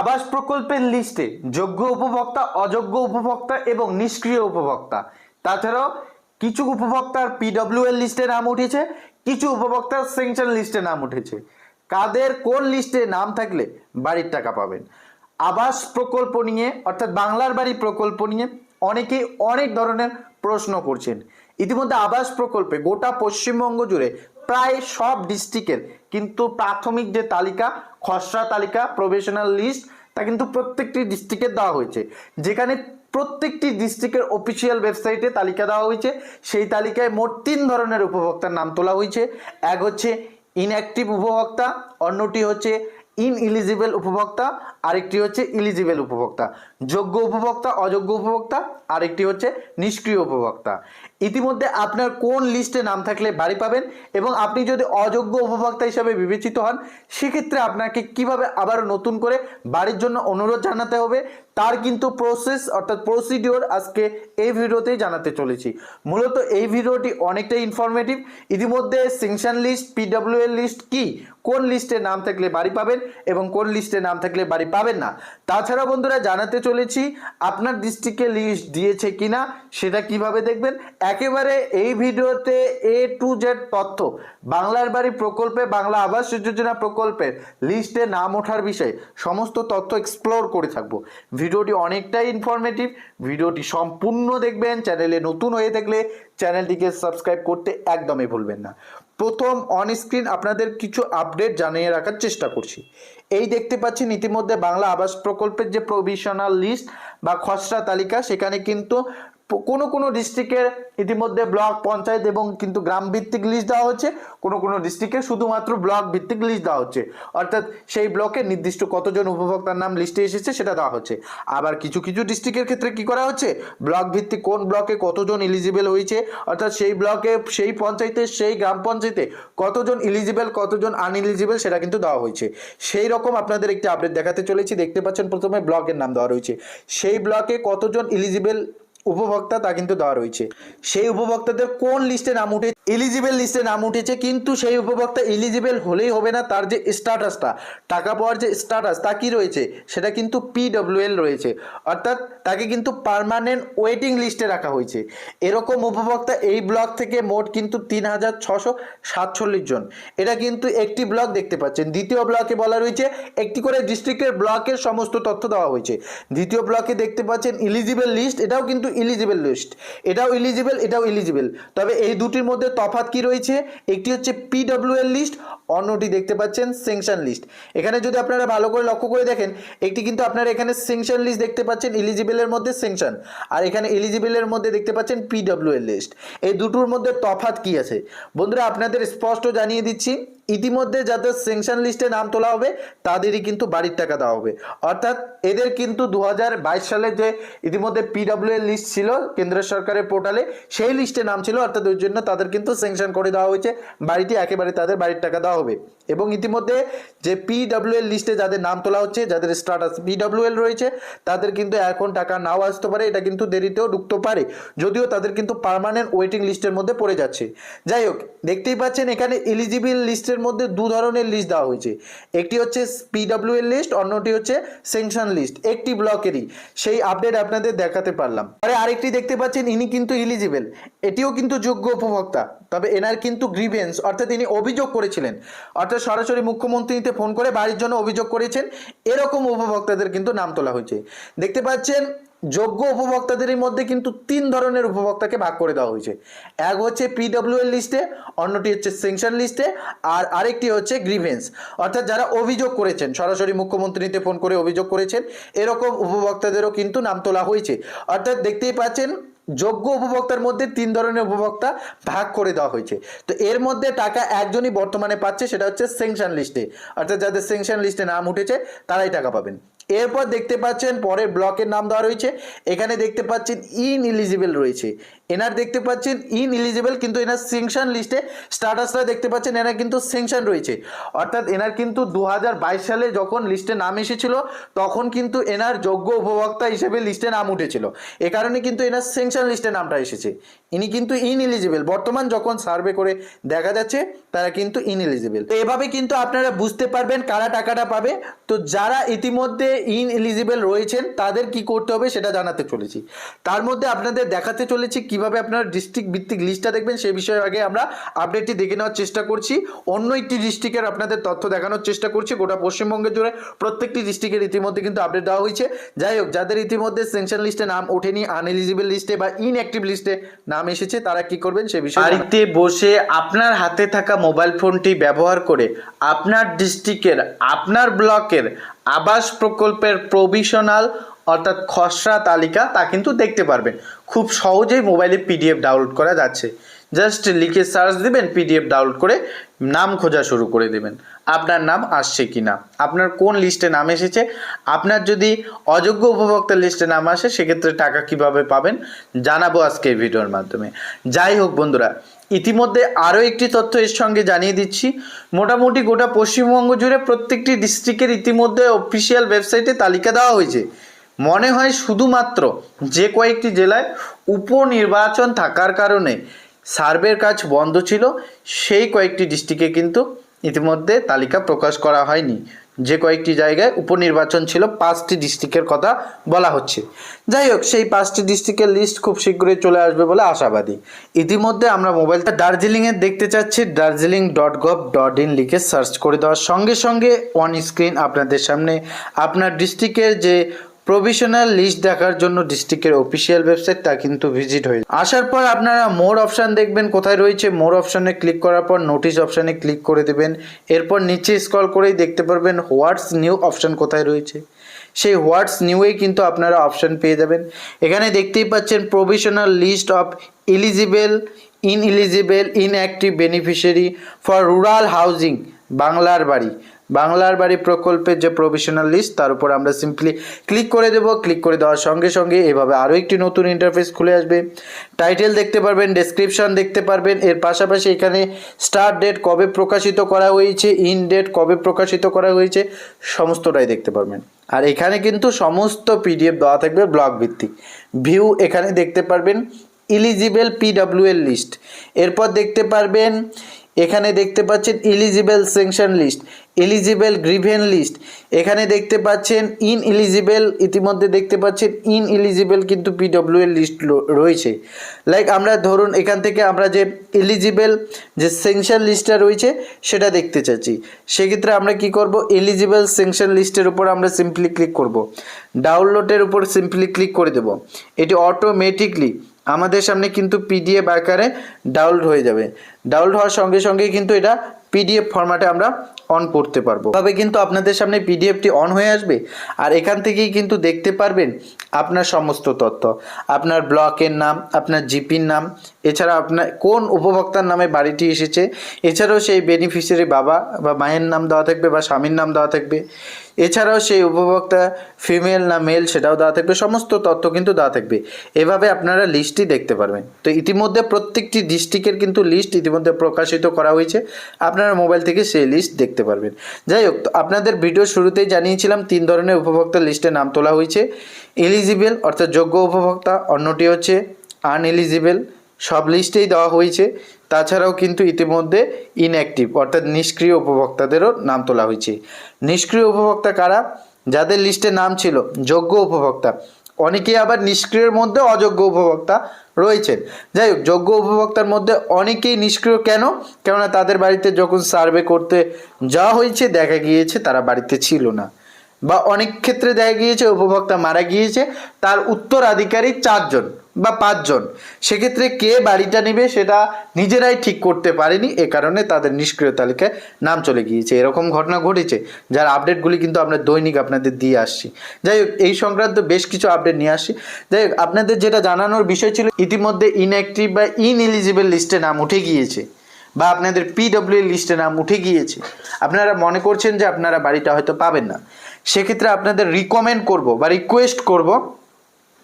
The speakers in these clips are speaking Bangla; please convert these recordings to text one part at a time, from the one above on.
আবাস প্রকল্পের লিস্টে যোগ্য উপভোক্তা, অযোগ্য উপভোক্তা এবং নিষ্ক্রিয় উপভোক্তা। তাছাড়াও কিছু উপভোক্তার পিডব্লিউ এর লিস্টে নাম উঠেছে, কিছু উপভোক্তার সেংশন লিস্টে নাম উঠেছে। কাদের কোন লিস্টে নাম থাকলে বাড়ির টাকা পাবেন? আবাস প্রকল্প নিয়ে, অর্থাৎ বাংলার বাড়ি প্রকল্প নিয়ে অনেকেই অনেক ধরনের প্রশ্ন করছেন। ইতিমধ্যে আবাস প্রকল্পে গোটা পশ্চিমবঙ্গ জুড়ে প্রায় সব ডিস্ট্রিক্টের কিন্তু প্রাথমিক যে তালিকা, খসড়া তালিকা প্রফেশনাল লিস্ট তা কিন্তু প্রত্যেকটি ডিস্ট্রিক্টের দেওয়া হয়েছে। যেখানে প্রত্যেকটি ডিস্ট্রিক্টের অফিসিয়াল ওয়েবসাইটে তালিকা দেওয়া হয়েছে। সেই তালিকায় মোট তিন ধরনের উপভোক্তার নাম তোলা হয়েছে। এক হচ্ছে ইনঅ্যাক্টিভ উপভোক্তা, অন্যটি হচ্ছে ইন ইলিজিবল উপভোক্তা আরেকটি হচ্ছে ইলিজিবেল উপভোক্তা। যোগ্য উপভোক্তা, অযোগ্য উপভোক্তা, আরেকটি হচ্ছে নিষ্ক্রিয় উপভোক্তা। ইতিমধ্যে আপনার কোন লিস্টে নাম থাকলে বাড়ি পাবেন এবং আপনি যদি অযোগ্য উপভোক্তা হিসাবে বিবেচিত হন, সেক্ষেত্রে আপনাকে কীভাবে আবার নতুন করে বাড়ির জন্য অনুরোধ জানাতে হবে, তার কিন্তু প্রসেস অর্থাৎ প্রসিডিওর আজকে এই ভিডিওতেই জানাতে চলেছি। মূলত এই ভিডিওটি অনেকটাই ইনফরমেটিভ ইতিমধ্যে সেংশন লিস্ট পিডব্লিউ এর লিস্ট কি, কোন লিস্টে নাম থাকলে বাড়ি পাবেন এবং কোন লিস্টে নাম থাকলে বাড়ি পাবেন না। তাছাড়া বন্ধুরা, জানাতে চলেছি, আপনার ডিস্ট্রিক্টে লিস্ট দিয়েছে কিনা, সেটা কীভাবে দেখবেন? একেবারে এই ভিডিওতে এ টু জেড তথ্য, বাংলার বাড়ি প্রকল্পে, বাংলা আবাস যোজনা প্রকল্পের লিস্টে নাম ওঠার বিষয়ে সমস্ত তথ্য এক্সপ্লোর করে থাকব। ভিডিওটি অনেকটাই ইনফরমেটিভ ভিডিওটি সম্পূর্ণ দেখবেন চ্যানেলে নতুন হয়ে থাকলে চ্যানেলটিকে সাবস্ক্রাইব করতে একদমই ভুলবেন না। প্রথম অন স্ক্রিন আপনাদের কিছু আপডেট জানিয়ে রাখার চেষ্টা করছি। এই দেখতে পাচ্ছেন ইতিমধ্যে বাংলা আবাস প্রকল্পের যে প্রভিশনাল লিস্ট বা খসড়া তালিকা, সেখানে কিন্তু কোনো কোনো ডিস্ট্রিক্টের ইতিমধ্যে ব্লক পঞ্চায়েত এবং কিন্তু গ্রাম ভিত্তিক লিস্ট দেওয়া হচ্ছে। কোনো কোনো ডিস্ট্রিক্টে শুধুমাত্র ব্লক ভিত্তিক লিস্ট দেওয়া হচ্ছে। অর্থাৎ সেই ব্লকে নির্দিষ্ট কতজন উপভোক্তার নাম লিস্টে এসেছে সেটা দেওয়া হচ্ছে। আবার কিছু কিছু ডিস্ট্রিক্টের ক্ষেত্রে কি করা হচ্ছে? ব্লক ভিত্তিক কোন ব্লকে কতজন এলিজিবল হয়েছে? অর্থাৎ সেই ব্লকে সেই পঞ্চায়েতে, সেই গ্রাম পঞ্চায়েতে কতজন এলিজিবল কতজন আনএলিজিবল সেটা কিন্তু দেওয়া হয়েছে। সেই রকম আপনাদের একটি আপডেট দেখাতে চলেছি। দেখতে পাচ্ছেন প্রথমে ব্লকের নাম দেওয়া রয়েছে। সেই ব্লকে কতজন এলিজিবল উপভোক্তা তা কিন্তু দেওয়া রয়েছে। সেই উপভোক্তাদের কোন লিস্টে নাম উঠে এলিজিবল লিস্টে নাম উঠেছে, কিন্তু সেই উপভোক্তা এলিজিবেল হলেই হবে না, তার যে স্ট্যাটাসটা টাকা পাওয়ার যে স্ট্যাটাস তা কি রয়েছে? সেটা কিন্তু পিডব্লিউএল রয়েছে। অর্থাৎ তাকে কিন্তু পার্মানেন্ট ওয়েটিং লিস্টে রাখা হয়েছে। এরকম উপভোক্তা এই ব্লক থেকে মোট কিন্তু তিন হাজার ছশো সাতচল্লিশ জন। এটা কিন্তু একটি ব্লক দেখতে পাচ্ছেন। দ্বিতীয় ব্লকে বলা রয়েছে, একটি করে ডিস্ট্রিক্টের ব্লকের সমস্ত তথ্য দেওয়া হয়েছে। দ্বিতীয় ব্লকে দেখতে পাচ্ছেন ইলিজিবল লিস্ট এটাও কিন্তু ইলিজিবল লিস্ট এটাও ইলিজিবল এটাও ইলিজিবল তবে এই দুটির মধ্যে তফাৎ কি রয়েছে? একটি হচ্ছে পিডব্লিউ এর লিস্ট অন্যটি দেখতে পাচ্ছেন সেংশন লিস্ট এখানে যদি আপনারা ভালো করে লক্ষ্য করে দেখেন, একটি কিন্তু আপনারা এখানে সেংশন লিস্ট দেখতে পাচ্ছেন ইলিজিবলের মধ্যে সেংশন আর এখানে এলিজিবলের মধ্যে দেখতে পাচ্ছেন পিডব্লিউ এর লিস্ট এই দুটোর মধ্যে তফাৎ কি আছে? বন্ধুরা, আপনাদের স্পষ্ট জানিয়ে দিচ্ছি, ইতিমধ্যে যাদের সেংশন লিস্টে নাম তোলা হবে, তাদেরই কিন্তু বাড়ির টাকা দেওয়া হবে। অর্থাৎ এদের কিন্তু দু সালে যে ইতিমধ্যে পিডব্লিউ এর লিস্ট ছিল কেন্দ্র সরকারের পোর্টালে সেই লিস্টে নাম ছিল, অর্থাৎ ওই জন্য তাদের কিন্তু স্যাংশন করে দেওয়া হয়েছে। বাড়িটি একেবারে তাদের বাড়ির টাকা দেওয়া হবে। এবং ইতিমধ্যে যে পিডব্লিউ এর লিস্টে যাদের নাম তোলা হচ্ছে, যাদের স্ট্যাটাস পিডব্লিউ এল রয়েছে, তাদের কিন্তু এখন টাকা নাও আসতে পারে, এটা কিন্তু দেরিতেও ঢুকতে পারে। যদিও তাদের কিন্তু পার্মানেন্ট ওয়েটিং লিস্টের মধ্যে পড়ে যাচ্ছে। যাই হোক, দেখতেই পাচ্ছেন এখানে এলিজিবল লিস্টের মধ্যে দু ধরনের লিস্ট দেওয়া হয়েছে। একটি হচ্ছে পিডব্লিউ এর লিস্ট অন্যটি হচ্ছে সেংশন লিস্ট একটি ব্লকেরই। সেই আপডেট আপনাদের দেখাতে পারলাম। পরে আরেকটি দেখতে পাচ্ছেন, ইনি কিন্তু ইলিজিবল এটিও কিন্তু যোগ্য উপভোক্তা। তবে এনার কিন্তু গ্রিভেন্স অর্থাৎ তিনি অভিযোগ করেছিলেন। অর্থাৎ সরাসরি মুখ্যমন্ত্রীতে ফোন করে বাড়ির জন্য অভিযোগ করেছেন। এরকম উপভোক্তাদের কিন্তু নাম তোলা হয়েছে। দেখতে পাচ্ছেন, যোগ্য উপভোক্তাদের মধ্যে কিন্তু তিন ধরনের উপভোক্তাকে ভাগ করে দেওয়া হয়েছে। এক হচ্ছে পিডব্লিউ এর লিস্টে অন্যটি হচ্ছে সেংশন লিস্টে আর আরেকটি হচ্ছে গ্রিভেন্স অর্থাৎ যারা অভিযোগ করেছেন, সরাসরি মুখ্যমন্ত্রীতে ফোন করে অভিযোগ করেছেন, এরকম উপভোক্তাদেরও কিন্তু নাম তোলা হয়েছে। অর্থাৎ দেখতেই পাচ্ছেন যোগ্য উপভোক্তার মধ্যে তিন ধরনের উপভোক্তা ভাগ করে দেওয়া হয়েছে। তো এর মধ্যে টাকা একজনই বর্তমানে পাচ্ছে, সেটা হচ্ছে সেংশন লিস্টে অর্থাৎ যাদের সেংশন লিস্টে নাম উঠেছে, তারাই টাকা পাবেন। এরপর দেখতে পাচ্ছেন পরের ব্লকের নাম দেওয়া রয়েছে। এখানে দেখতে পাচ্ছেন ইন ইলিজিবল রয়েছে। এনার দেখতে পাচ্ছেন ইন এলিজিবল কিন্তু এনার সেংশন লিস্টে স্ট্যাটাসটা দেখতে পাচ্ছেন, এনার কিন্তু সেংশন রয়েছে। অর্থাৎ এনার কিন্তু দু হাজার বাইশ সালে যখন লিস্টে নাম এসেছিল, তখন কিন্তু এনার যোগ্য উপভোক্তা হিসেবে লিস্টে নাম উঠেছিল। এ কারণে কিন্তু এনার সেংশন লিস্টে নামটা এসেছে। ইনি কিন্তু ইন এলিজিবল বর্তমান যখন সার্ভে করে দেখা যাচ্ছে, তারা কিন্তু ইন এলিজিবল তো এভাবে কিন্তু আপনারা বুঝতে পারবেন কারা টাকাটা পাবে। তো যারা ইতিমধ্যে ইন এলিজিবল রয়েছেন, তাদের কি করতে হবে সেটা জানাতে চলেছি। তার মধ্যে আপনাদের দেখাতে চলেছি কীভাবে আপনারা ডিস্ট্রিক্ট ভিত্তিক লিস্টটা দেখবেন, সেই বিষয়ে আগে আমরা আপডেটটি দেখে নেওয়ার চেষ্টা করছি। অন্য একটি ডিস্ট্রিক্টের আপনাদের তথ্য দেখানোর চেষ্টা করছি, গোটা পশ্চিমবঙ্গের জুড়ে প্রত্যেকটি ডিস্ট্রিক্টের ইতিমধ্যে কিন্তু আপডেট দেওয়া হয়েছে। যাই হোক, যাদের ইতিমধ্যে সেংশন লিস্টে নাম ওঠেনি আনএলিজিবল লিস্টে বা ইনঅ্যাক্টিভ লিস্টে নাম এসেছে, তারা কি করবেন সে বিষয়ে বাড়িতে বসে আপনার হাতে থাকা মোবাইল ফোনটি ব্যবহার করে আপনার ডিস্ট্রিক্টের আপনার ব্লকের আবাস প্রকল্পের প্রভিশনাল অর্থাৎ খসড়া তালিকা তা কিন্তু দেখতে পারবেন। খুব সহজেই মোবাইলে পিডিএফ ডাউনলোড করা যাচ্ছে। জাস্ট লিখে সার্চ দিবেন পিডিএফ ডাউনলোড করে নাম খোঁজা শুরু করে দেবেন। আপনার নাম আসছে কি না আপনার কোন লিস্টে নাম এসেছে? আপনার যদি অযোগ্য উপভোক্তার লিস্টে নাম আসে, সেক্ষেত্রে টাকা কীভাবে পাবেন? জানাব আজকে এই ভিডিওর মাধ্যমে। যাই হোক বন্ধুরা, ইতিমধ্যে আরও একটি তথ্য এর সঙ্গে জানিয়ে দিচ্ছি। মোটামুটি গোটা পশ্চিমবঙ্গ জুড়ে প্রত্যেকটি ডিস্ট্রিক্টের ইতিমধ্যে অফিসিয়াল ওয়েবসাইটে তালিকা দেওয়া হয়েছে। মনে হয় শুধুমাত্র যে কয়েকটি জেলায় উপনির্বাচন থাকার কারণে সার্ভের কাজ বন্ধ ছিল, সেই কয়েকটি ডিস্ট্রিক্টে কিন্তু ইতিমধ্যে তালিকা প্রকাশ করা হয়নি। যে কয়েকটি জায়গায় উপনির্বাচন ছিল, পাঁচটি ডিস্ট্রিক্টের কথা বলা হচ্ছে। যাই হোক, সেই পাঁচটি ডিস্ট্রিক্টের লিস্ট খুব শীঘ্রই চলে আসবে বলে আশাবাদী। ইতিমধ্যে আমরা মোবাইলটা দার্জিলিংয়ের দেখতে চাচ্ছি Darjeeling dot gov dot in লিখে সার্চ করে দেওয়ার সঙ্গে সঙ্গে অন স্ক্রিন আপনাদের সামনে আপনার ডিস্ট্রিক্টের যে প্রভিশনাল লিস্ট দেখার জন্য ডিস্ট্রিক্টের অফিসিয়াল ওয়েবসাইট তা কিন্তু ভিজিট হয়ে আসার পর আপনারা মোর অপশান দেখবেন, কোথায় রয়েছে মোর অপশানে ক্লিক করার পর নোটিশ অপশানে ক্লিক করে দেবেন। এরপর নিচে স্ক্রল করেই দেখতে পারবেন হোয়াটস নিউ অপশান কোথায় রয়েছে। সেই হোয়াটস নিউয়েই কিন্তু আপনারা অপশান পেয়ে যাবেন। এখানে দেখতেই পাচ্ছেন provisional list of eligible and inactive beneficiary for rural housing বাংলার বাড়ি। বাংলার বাড়ি প্রকল্পের যে প্রভিশনাল লিস্ট তার উপর আমরা সিম্পলি ক্লিক করে দেব। ক্লিক করে দেওয়ার সঙ্গে সঙ্গে এভাবে আরও একটি নতুন ইন্টারফেস খুলে আসবে। টাইটেল দেখতে পারবেন ডেসক্রিপশন দেখতে পারবেন। এর পাশাপাশি এখানে স্টার্ট ডেট কবে প্রকাশিত করা হয়েছে ইন ডেট কবে প্রকাশিত করা হয়েছে, সমস্তটাই দেখতে পারবেন। আর এখানে কিন্তু সমস্ত পিডিএফ দেওয়া থাকবে ব্লক ভিত্তিক। ভিউ এখানে দেখতে পারবেন ইলিজিবল পিডাব্লিউএল লিস্ট এরপর দেখতে পারবেন, এখানে দেখতে পাচ্ছেন ineligible sanction list eligible grievance list এখানে দেখতে পাচ্ছেন ইন এলিজিবল ইতিমধ্যে দেখতে পাচ্ছেন ইন এলিজিবল কিন্তু পিডব্লিউএল লিস্ট রয়েছে। লাইক আমরা ধরুন এখান থেকে আমরা যে এলিজিবল যে সেংশন লিস্টটা রয়েছে, সেটা দেখতে চাচ্ছি। সেক্ষেত্রে আমরা কি করব? এলিজিবল সেংশন লিস্টের উপর আমরা সিম্পলি ক্লিক করব। ডাউনলোডের উপর সিম্পলি ক্লিক করে দেব। এটি অটোমেটিকলি আমাদের সামনে কিন্তু পিডিএফ আকারে ডাউনলোড হয়ে যাবে। ডাউনলোড হওয়ার সঙ্গে সঙ্গে কিন্তু এটা পিডিএফ ফরম্যাটে আমরা অন করতে পারব। তবে কিন্তু আপনাদের সামনে পিডিএফটি অন হয়ে আসবে আর এখান থেকেই কিন্তু দেখতে পারবেন আপনার সমস্ত তথ্য। আপনার ব্লকের নাম, আপনার জিপির নাম, এছাড়া আপনার কোন উপভোক্তার নামে বাড়িটি এসেছে, এছাড়াও সেই বেনিফিশিয়ারি বাবা বা মায়ের নাম দেওয়া থাকবে বা স্বামীর নাম দেওয়া থাকবে, এছাড়াও সেই উপভোক্তা ফিমেল না মেল সেটাও দেওয়া থাকবে, সমস্ত তথ্য কিন্তু দেওয়া থাকবে। এভাবে আপনারা লিস্টটি দেখতে পারবেন। তো ইতিমধ্যে প্রত্যেকটি ডিস্ট্রিক্টের কিন্তু লিস্ট ইতিমধ্যে প্রকাশিত করা হয়েছে। আপনারা মোবাইল থেকে সেই লিস্ট দেখতে পারবেন। যাই হোক আপনাদের ভিডিও শুরুতেই জানিয়েছিলাম তিন ধরনের উপভোক্তা লিস্টে নাম তোলা হয়েছে। এলিজিবেল অর্থাৎ যোগ্য উপভোক্তা, অন্যটি হচ্ছে আনএলিজিবল সব লিস্টেই দেওয়া হয়েছে। তাছাড়াও কিন্তু ইতিমধ্যে ইনঅ্যাক্টিভ অর্থাৎ নিষ্ক্রিয় উপভোক্তাদেরও নাম তোলা হয়েছে। নিষ্ক্রিয় উপভোক্তা কারা? যাদের লিস্টে নাম ছিল, যোগ্য উপভোক্তা। অনেকেই আবার নিষ্ক্রিয়ের মধ্যে অযোগ্য উপভোক্তা রয়েছেন। যাই হোক, যোগ্য উপভোক্তার মধ্যে অনেকেই নিষ্ক্রিয় কেন? কেননা তাদের বাড়িতে যখন সার্ভে করতে যাওয়া হয়েছে, দেখা গিয়েছে তারা বাড়িতে ছিল না। বা অনেক ক্ষেত্রে দেখা গিয়েছে, উপভোক্তা মারা গিয়েছে, তার উত্তরাধিকারী চারজন বা পাঁচজন। সেক্ষেত্রে কে বাড়িটা নেবে সেটা নিজেরাই ঠিক করতে পারেনি, এ কারণে তাদের নিষ্ক্রিয় তালিকায় নাম চলে গিয়েছে। এরকম ঘটনা ঘটেছে, যার আপডেটগুলি কিন্তু আমরা দৈনিক আপনাদের দিয়ে আসছি। যাই হোক, এই সংক্রান্ত বেশ কিছু আপডেট নিয়ে আসছি। যাই হোক, আপনাদের যেটা জানানোর বিষয় ছিল, ইতিমধ্যে ইনঅ্যাক্টিভ বা ইনএলিজিবল লিস্টে নাম উঠে গিয়েছে, বা আপনাদের পিডব্লিউ লিস্টে নাম উঠে গিয়েছে। আপনারা মনে করছেন যে আপনারা বাড়িটা হয়তো পাবেন না। সেক্ষেত্রে আপনাদের রিকমেন্ড করব বা রিকোয়েস্ট করব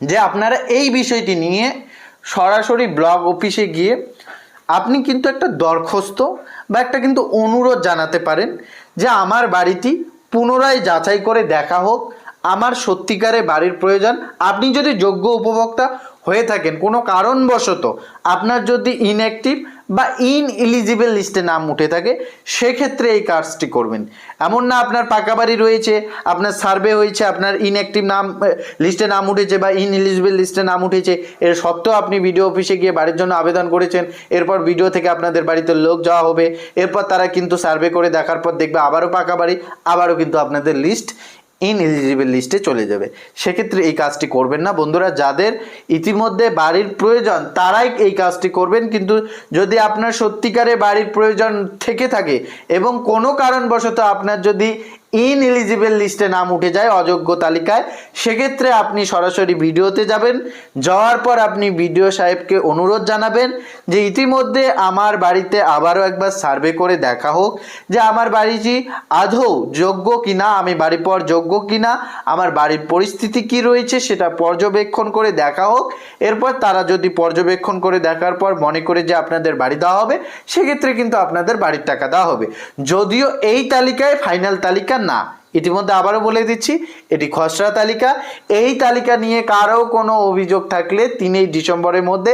যে আপনারা এই বিষয়টি নিয়ে সরাসরি ব্লক অফিসে গিয়ে আপনি কিন্তু একটা দরখাস্ত বা একটা কিন্তু অনুরোধ জানাতে পারেন যে আমার বাড়িটি পুনরায় যাচাই করে দেখা হোক, আমার সত্যিকারে বাড়ির প্রয়োজন। আপনি যদি যোগ্য উপভোক্তা হয়ে থাকেন, কোনো কারণবশত আপনার যদি ইনঅ্যাক্টিভ বা ইন এলিজিবল লিস্টে নাম উঠে থাকে, সেক্ষেত্রে এই কাজটি করবেন। এমন না আপনার পাকা বাড়ি রয়েছে, আপনার সার্ভে হয়েছে, আপনার ইনঅ্যাক্টিভ নাম লিস্টে নাম উঠেছে বা ইন এলিজিবল লিস্টে নাম উঠেছে, এর সত্ত্বেও আপনি বিডিও অফিসে গিয়ে বাড়ির জন্য আবেদন করেছেন, এরপর ভিডিও থেকে আপনাদের বাড়িতে লোক যাওয়া হবে, এরপর তারা কিন্তু সার্ভে করে দেখার পর দেখবে আবারও পাকা বাড়ি, আবারও কিন্তু আপনাদের লিস্ট ইন এলিজিবল লিস্টে চলে যাবে। সেক্ষেত্রে এই কাজটি করবেন না। বন্ধুরা, যাদের ইতিমধ্যে বাড়ির প্রয়োজন, তারাই এই কাজটি করবেন। কিন্তু যদি আপনার সত্যিকারে বাড়ির প্রয়োজন থেকে থাকে এবং কোনো কারণবশত আপনার যদি ইন এলিজিবল লিস্টে নাম উঠে যায় অযোগ্য তালিকায়। সেক্ষেত্রে আপনি সরাসরি ভিডিওতে যাবেন। যাওয়ার পর আপনি ভিডিও সাহেবকে অনুরোধ জানাবেন যে ইতিমধ্যে আমার বাড়িতে আবারও একবার সার্ভে করে দেখা হোক যে আমার বাড়িটি আদৌ যোগ্য কিনা, আমি বাড়ি পর যোগ্য কিনা, আমার বাড়ির পরিস্থিতি কি রয়েছে সেটা পর্যবেক্ষণ করে দেখা হোক। এরপর তারা যদি পর্যবেক্ষণ করে দেখার পর মনে করে যে আপনাদের বাড়ি দেওয়া হবে, সেক্ষেত্রে কিন্তু আপনাদের বাড়ির টাকা দেওয়া হবে। যদিও এই তালিকায় ফাইনাল তালিকা না। ইতিমধ্যে আবারও বলে দিচ্ছি, এটি খসড়া তালিকা। এই তালিকা নিয়ে কারও কোনো অভিযোগ থাকলে তিনই ডিসেম্বরের মধ্যে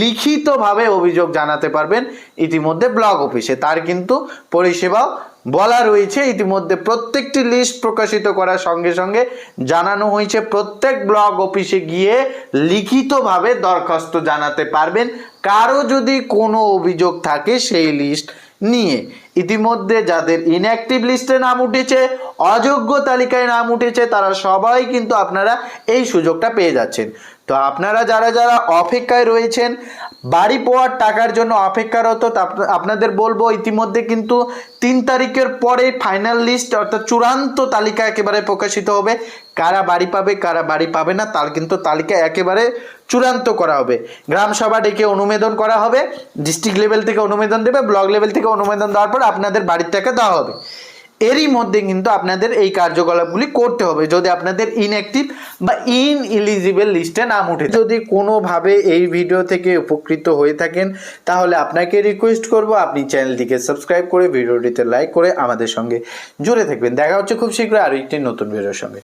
লিখিতভাবে অভিযোগ জানাতে পারবেন ইতিমধ্যে ব্লক অফিসে। তার কিন্তু পরিষেবাও বলা রয়েছে। ইতিমধ্যে প্রত্যেকটি লিস্ট প্রকাশিত করার সঙ্গে সঙ্গে জানানো হয়েছে, প্রত্যেক ব্লক অফিসে গিয়ে লিখিতভাবে দরখাস্ত জানাতে পারবেন। কারও যদি কোনো অভিযোগ থাকে, সেই লিস্ট নিয়ে ইতিমধ্যে যাদের ইনঅ্যাক্টিভ লিস্টে নাম উঠেছে, অযোগ্য তালিকায় নাম উঠেছে, তারা সবাই কিন্তু আপনারা এই সুযোগটা পেয়ে যাচ্ছেন। তো আপনারা যারা যারা অপেক্ষায় রয়েছেন, বাড়ি পাওয়ার টাকার জন্য অপেক্ষারত আপনাদের বলব ইতিমধ্যে কিন্তু তিন তারিখের পরে ফাইনাল লিস্ট অর্থাৎ চূড়ান্ত তালিকা একেবারে প্রকাশিত হবে। কারা বাড়ি পাবে, কারা বাড়ি পাবে না, তার কিন্তু তালিকা একেবারে চূড়ান্ত করা হবে। গ্রাম সভা ডেকে অনুমোদন করা হবে ডিস্ট্রিক্ট লেভেল থেকে অনুমোদন দেবে ব্লক লেভেল থেকে অনুমোদন দেওয়ার পর আপনাদের বাড়ির টাকা দেওয়া হবে। এরই মধ্যে কিন্তু আপনাদের এই কার্যকলাপগুলি করতে হবে। যদি আপনাদের ইনঅ্যাক্টিভ বা ইন ইলিজিবল লিস্টে নাম উঠে যদি কোনোভাবে এই ভিডিও থেকে উপকৃত হয়ে থাকেন, তাহলে আপনাকে রিকোয়েস্ট করব, আপনি চ্যানেলটিকে সাবস্ক্রাইব করে ভিডিওটিতে লাইক করে আমাদের সঙ্গে জুড়ে থাকবেন। দেখা হচ্ছে খুব শীঘ্রই আরও একটি নতুন ভিডিওর সঙ্গে।